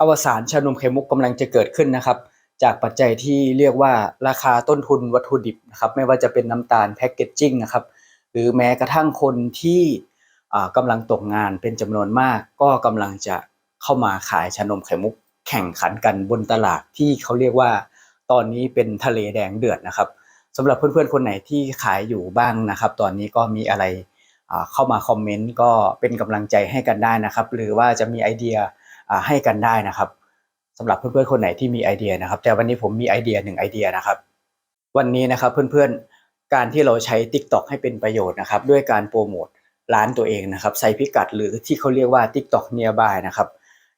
อวสานชานมไข่มุกกำลังจะเกิดขึ้นนะครับ จากปัจจัยที่เรียกว่าราคาต้นทุนวัตถุดิบนะครับไม่ว่าจะเป็นน้ำตาลแพคเกจจิ้งนะครับหรือแม้กระทั่งคนที่อ่ากำลังตกงานเป็นจำนวนมาก ก็กำลังจะเข้ามาขายชานมไข่มุกแข่งขันกันบนตลาดที่เขาเรียกว่า ตอนนี้เป็นทะเลแดงเดือดนะครับสำหรับเพื่อนๆคนไหนที่ขายอยู่บ้างนะครับ ตอนนี้ก็มีอะไรอ่าเข้ามาคอมเมนต์ก็เป็นกำลังใจให้กันได้นะครับ หรือว่าจะมีไอเดีย ให้กันได้นะครับสำหรับเพื่อนๆคนไหนที่มีไอเดียนะครับ แต่วันนี้ผมมีไอเดียหนึ่งไอเดียนะครับ วันนี้นะครับเพื่อนๆการที่เราใช้ TikTok ให้เป็นประโยชน์นะครับ ด้วยการโปรโมทร้านตัวเองนะครับใส่พิกัดหรือที่เขาเรียกว่า TikTok nearby นะครับ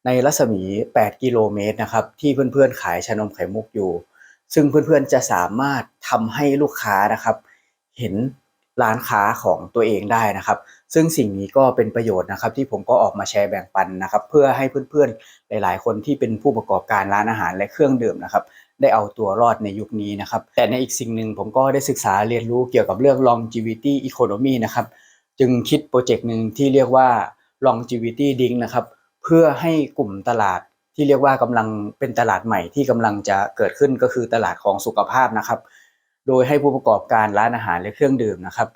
ในรัศมี 8 กิโลเมตรนะครับที่เพื่อนๆขายชานมไข่มุกอยู่ ซึ่งเพื่อนๆจะสามารถทำให้ลูกค้านะครับ เห็น ร้านค้าของตัวเองได้นะครับ ซึ่งสิ่งนี้ก็เป็นประโยชน์นะครับที่ผมก็ออกมาแชร์แบ่งปันนะครับ เพื่อให้เพื่อนๆหลาย ๆ คนที่เป็นผู้ประกอบการร้านอาหารและเครื่องดื่มนะครับได้เอาตัวรอดในยุคนี้นะครับ แต่ในอีกสิ่งหนึ่งผมก็ได้ศึกษาเรียนรู้เกี่ยวกับเรื่อง longevity economy นะครับ จึงคิดโปรเจกต์หนึ่งที่เรียกว่า longevity drink นะครับ เพื่อให้กลุ่มตลาดที่เรียกว่ากำลังเป็นตลาดใหม่ที่กำลังจะเกิดขึ้นก็คือตลาดของสุขภาพนะครับ โดยให้ผู้ประกอบการร้านอาหารและเครื่องดื่มนะครับ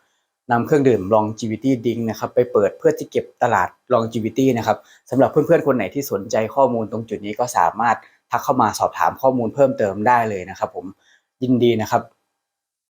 นำเครื่องดื่ม longevity drink นะครับไปเปิดเพื่อที่เก็บตลาด longevity นะครับสำหรับเพื่อนๆ คนไหนที่สนใจข้อมูลตรงจุดนี้ก็สามารถทักเข้ามาสอบถามข้อมูลเพิ่มเติมได้เลยนะครับ ผมยินดีนะครับ